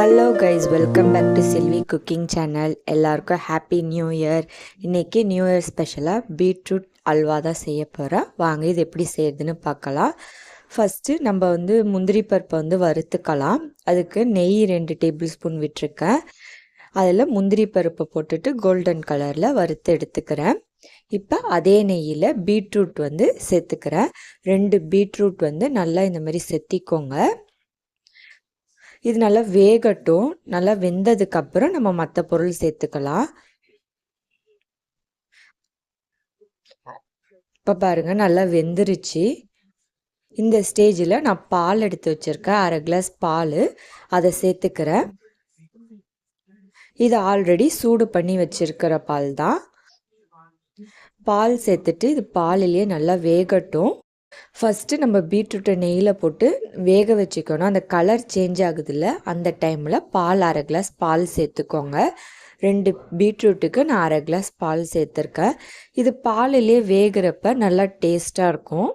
Hello guys welcome back to Selvi cooking channel எல்லாருக்கும் happy new year இன்றைக்கி new year ஸ்பெஷலாக beetroot halwa தான் செய்ய போகிறேன் வாங்க இது எப்படி செய்யறதுன்னு பார்க்கலாம். ஃபஸ்ட்டு நம்ம வந்து முந்திரி பருப்பை வந்து வறுத்துக்கலாம். அதுக்கு நெய் ரெண்டு டேபிள் ஸ்பூன் விட்டுருக்கேன். அதில் முந்திரி பருப்பை போட்டுட்டு கோல்டன் கலரில் வறுத்து எடுத்துக்கிறேன். இப்போ அதே நெய்யில் பீட்ரூட் வந்து சேர்த்துக்கிறேன். ரெண்டு பீட்ரூட் வந்து நல்லா இந்த மாதிரி செத்திக்கோங்க. இது நல்லா வேகட்டும். நல்லா வெந்ததுக்கப்புறம் நம்ம மற்ற பொருள் சேர்த்துக்கலாம். இப்போ பாருங்கள் நல்லா வெந்துருச்சு. இந்த ஸ்டேஜில் நான் பால் எடுத்து வச்சுருக்கேன். அரை கிளாஸ் பால். அதை சேர்த்துக்கிறேன். இது ஆல்ரெடி சூடு பண்ணி வச்சுருக்கிற பால் தான். பால் சேர்த்துட்டு இது பாலிலேயே நல்லா வேகட்டும். ஃபஸ்ட்டு நம்ம பீட்ரூட்டை நெய்யில் போட்டு வேக வச்சுக்கணும். அந்த கலர் சேஞ்ச் ஆகுதுல்ல அந்த டைமில் பால் அரை கிளாஸ் பால் சேர்த்துக்கோங்க. ரெண்டு பீட்ரூட்டுக்கு நான் அரை கிளாஸ் பால் சேர்த்துருக்கேன். இது பாலிலே வேகிறப்ப நல்லா டேஸ்ட்டாக இருக்கும்.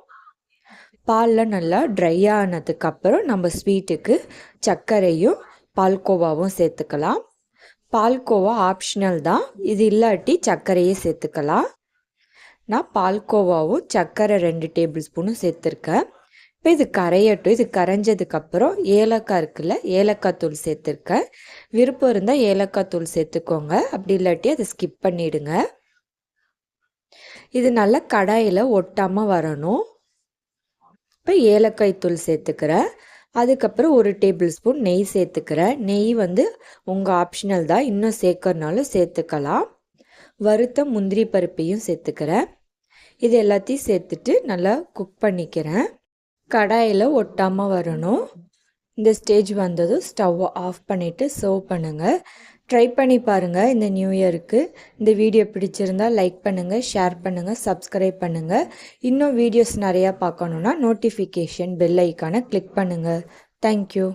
பாலில் நல்லா ட்ரை ஆனதுக்கப்புறம் நம்ம ஸ்வீட்டுக்கு சர்க்கரையும் பால்கோவாவும் சேர்த்துக்கலாம். பால்கோவா ஆப்ஷனல் தான். இது இல்லாட்டி சர்க்கரையே சேர்த்துக்கலாம். நான் பால்கோவாவும் சர்க்கரை ரெண்டு டேபிள் ஸ்பூனும் சேர்த்துருக்கேன். இப்போ இது கரையட்டும். இது கரைஞ்சதுக்கப்புறம் ஏலக்காய் இருக்குல்ல ஏலக்காய் தூள் சேர்த்துருக்கேன். விருப்பம் இருந்தால் ஏலக்காய் தூள் சேர்த்துக்கோங்க. அப்படி இல்லாட்டி அதை ஸ்கிப் பண்ணிவிடுங்க இது நல்லா கடாயில் ஒட்டாமல் வரணும். இப்போ ஏலக்காய் தூள் சேர்த்துக்கிறேன். அதுக்கப்புறம் ஒரு டேபிள் ஸ்பூன் நெய் சேர்த்துக்கிறேன். நெய் வந்து உங்கள் ஆப்ஷனல் தான். இன்னும் சேர்க்கறனாலும் சேர்த்துக்கலாம். வறுத்த முந்திரி பருப்பையும் சேர்த்துக்கிறேன். இது எல்லாத்தையும் சேர்த்துட்டு நல்லா குக் பண்ணிக்கிறேன். கடாயில் ஒட்டாமல் வரணும். இந்த ஸ்டேஜ் வந்ததும் ஸ்டவ்வை ஆஃப் பண்ணிவிட்டு சர்வ் பண்ணுங்கள் ட்ரை பண்ணி பாருங்கள் இந்த நியூ இயருக்கு இந்த வீடியோ பிடிச்சிருந்தால் லைக் பண்ணுங்கள் ஷேர் பண்ணுங்கள் சப்ஸ்கிரைப் பண்ணுங்கள் இன்னும் வீடியோஸ் நிறையா பார்க்கணுன்னா நோட்டிஃபிகேஷன் பெல் ஐக்கானை கிளிக் பண்ணுங்கள் தேங்க்யூ